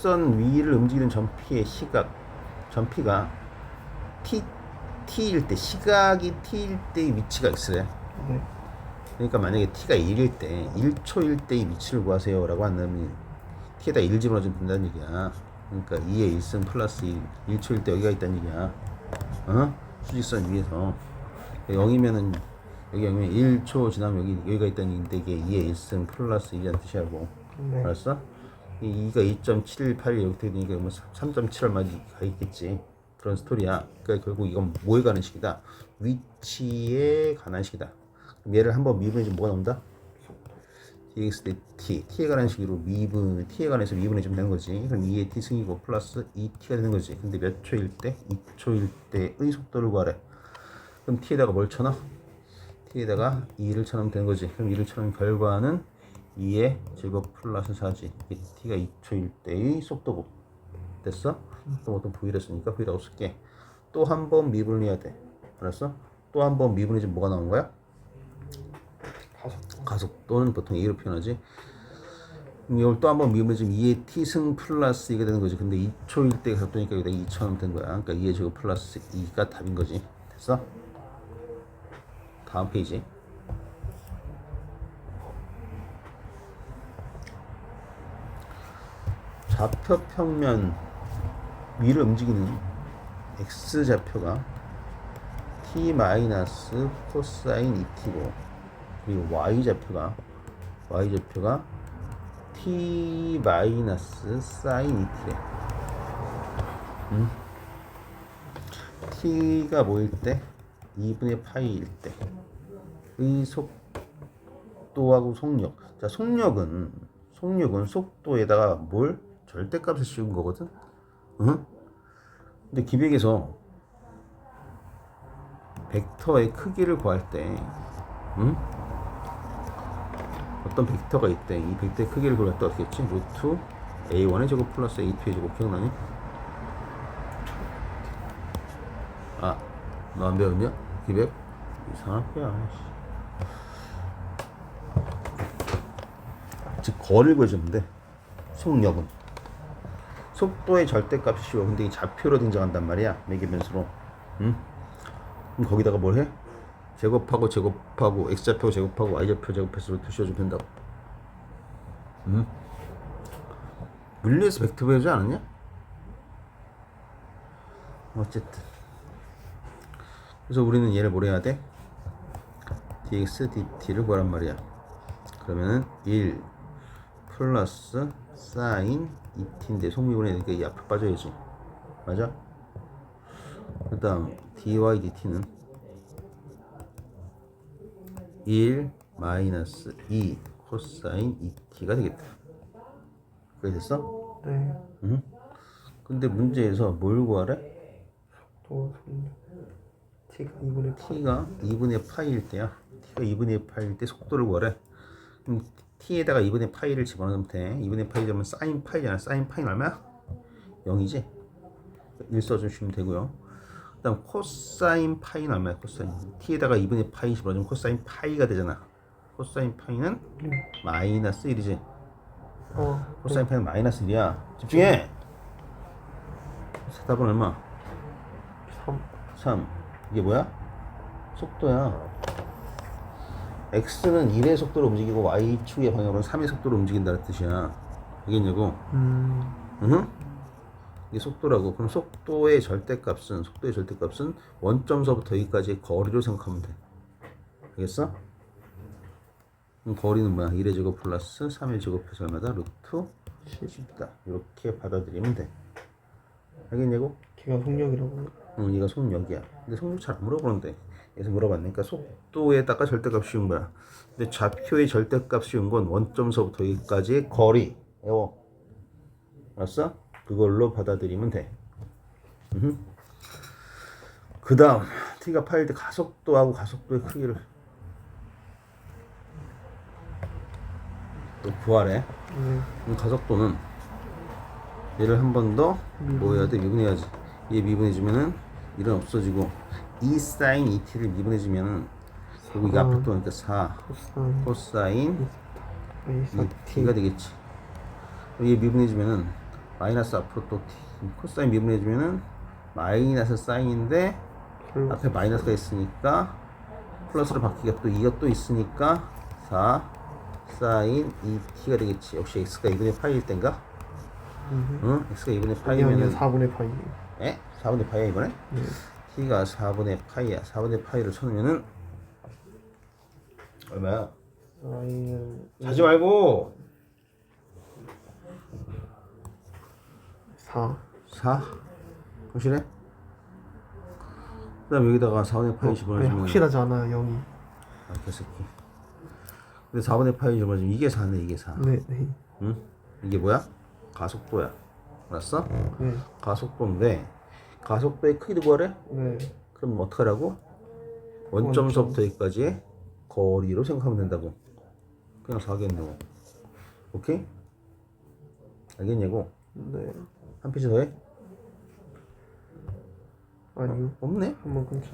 수직선 위를 움직이는 전피의 시각 전피가 t t일 때 시각이 t일 때의 위치가 x래. 네. 그러니까 만약에 t가 1일 때 1초일 때의 위치를 구하세요라고 한다면 t에다 1 집어넣으면 된다는 얘기야. 그러니까 2의 1승 플러스 1, 1초일 때 여기가 있다는 얘기야. 어? 수직선 위에서 0이면은 여기 0이면 1초 지나면 여기 여기가 있다는 얘기인데 이게 2의 1승 플러스 1이라는 뜻이라고. 네. 알았어? 이 2가 2.781 이렇게 되니까 뭐 3.7 얼마 가 있겠지. 그런 스토리야. 그러니까 결국 이건 뭐에 관한 식이다? 위치에 관한 식이다. 얘를 한번 미분해 주면 뭐가 나온다? dx 대 t. t에 관한 식으로 미분, t에 관해서 미분해 주면 되는 거지. 그럼 2의 t 승이고 플러스 2t가 되는 거지. 근데 몇 초일 때? 2초일 때의 속도를 구하래. 그럼 t에다가 뭘 쳐넣어? t에다가 2를 쳐넣으면 되는 거지. 그럼 2를 쳐넣으면 결과는 2의 제곱 플러스 4지. 이게 t가 2초일 때의 속도고. 됐어? 또 어떤 v를 했으니까 v라고 쓸게. 또 한 번 미분을 해야 돼. 알았어? 또 한 번 미분해주면 뭐가 나온 거야? 가속. 가속도는 보통 A로 표현하지. 이걸 또 한 번 미분해주면 2의 t승 플러스 2가 되는 거지. 근데 2초일 때 가속도니까 여기다 2처럼 된 거야. 그러니까 2의 제곱 플러스 2가 답인 거지. 됐어? 다음 페이지. 좌표 평면 위를 움직이는 x 좌표가 t 마이너스 코사인 2t고 그리고 y 좌표가 y 좌표가 t 마이너스 사인 2t래. 음? t가 뭐일 때? 2분의 파이일 때. 의 속도하고 속력. 자, 속력은 속력은 속도에다가 뭘 절대값을 씌운 거거든. 응? 근데 기백에서 벡터의 크기를 구할 때, 응? 어떤 벡터가 있대. 이 벡터의 크기를 구할 때 어떻게 했지? 루트 a1의 제곱 플러스 a2의 제곱 기억나니? 아, 너 안 배웠냐? 기백? 이상할 거야. 씨. 즉 거리를 구해주면 돼. 속력은. 속도의 절대값이 쉬워. 근데 이 좌표로 등장한단 말이야. 매개 변수로. 응? 그럼 거기다가 뭘 해? 제곱하고 제곱하고 x좌표 제곱하고 y좌표 제곱해서 씌워주면 된다고. 응? 물리에서 벡터 배우지 않았냐? 어쨌든. 그래서 우리는 얘를 뭘 해야 돼? dx dt를 구하란 말이야. 그러면은 1 플러스 사인 2t인데 속미분해 되니까 이 앞에 빠져야지. 맞아? 그 다음 dy dt는 1 마이너스 2 코사인 2t가 되겠다. 그게 됐어? 네. 응? 근데 문제에서 뭘 구하래? 또 속력. t가 2분의 파. t가 2분의 파이일 때야. t가 2분의 파이일 때 속도를 구하래. 그럼 t에다가 2분의 파이를 집어넣으면 돼. 2분의 파이 되면 사인 파이잖아. 사인 파이는 얼마야? 0이지? 1 써주시면 되고요. 그 다음 코사인 파이는 얼마야? 코사인. t에다가 2분의 파이 집어넣으면 코사인 파이가 되잖아. 코사인 파이는 마이너스 1이지. 어. 코사인 파이는 마이너스 1이야. 집중해! 답은 얼마? 3. 3 이게 뭐야? 속도야 x는 1의 속도로 움직이고 y축의 방향으로는 3의 속도로 움직인다는 뜻이야 알겠냐고 음. 응? 이게 속도라고 그럼 속도의 절대값은 속도의 절대값은 원점서부터 여기까지의 거리로 생각하면 돼 알겠어? 그럼 거리는 뭐야? 1의 제곱 플러스 3의 제곱해서 얼마다? 루트 10이다 이렇게 받아들이면 돼 알겠냐고? 걔가 속력이라고. 응, 얘가 속력이야. 근데 속력 잘 안 물어보는데. 그래서 물어봤으니까 속도에다가 절대값 씌운 거야. 근데 좌표의 절대값 씌운 건 원점서부터 여기까지의 거리. 외워. 알았어? 그걸로 받아들이면 돼. 그 다음, t가 파일 때 가속도하고 가속도의 크기를 또 구하래. 네. 가속도는 얘를 한 번더뭐 해야 돼? 미분해야지. 얘 미분해주면은 1은 없어지고 2 사인 2t를 미분해주면은 그리고 이게 앞에 또 오니까 4 코사인. 코사인 A 4 t. 2t가 되겠지. 얘 미분해주면은 마이너스 앞으로 또 t 코사인 미분해주면은 마이너스 사인인데 플러스 앞에 마이너스가 있으니까 플러스로 바뀌게 또 이가 또 있으니까 4 사인 2t가 되겠지 역시 x가 2분의 파이일 땐가? 음. 응? x가 2분의 아니 아니요 파이면은 4분의 파이 에? 4분의 파이야 이번에? 네. T가 4분의 파이야 4분의 파이를 쳐놓으면은 얼마야? 자지 말고 4 4 확실해? 그 다음 여기다가 4분의 파이 어, 집어넣으면 확실하지 않아요 0이 아 개새끼 근데 4분의 파이 집어넣으면 이게 4네 이게 4 네, 네. 응? 이게 뭐야? 가속도야 알았어? 네. 가속도인데 가속도의 크기도 구하래? 네. 그럼 어떡하라고? 원점서부터 여기까지의 거리로 생각하면 된다고 그냥 4겠네 오케이? 알겠냐고? 네. 한 페이지 더 해? 아니요. 없네? 한번 끊죠.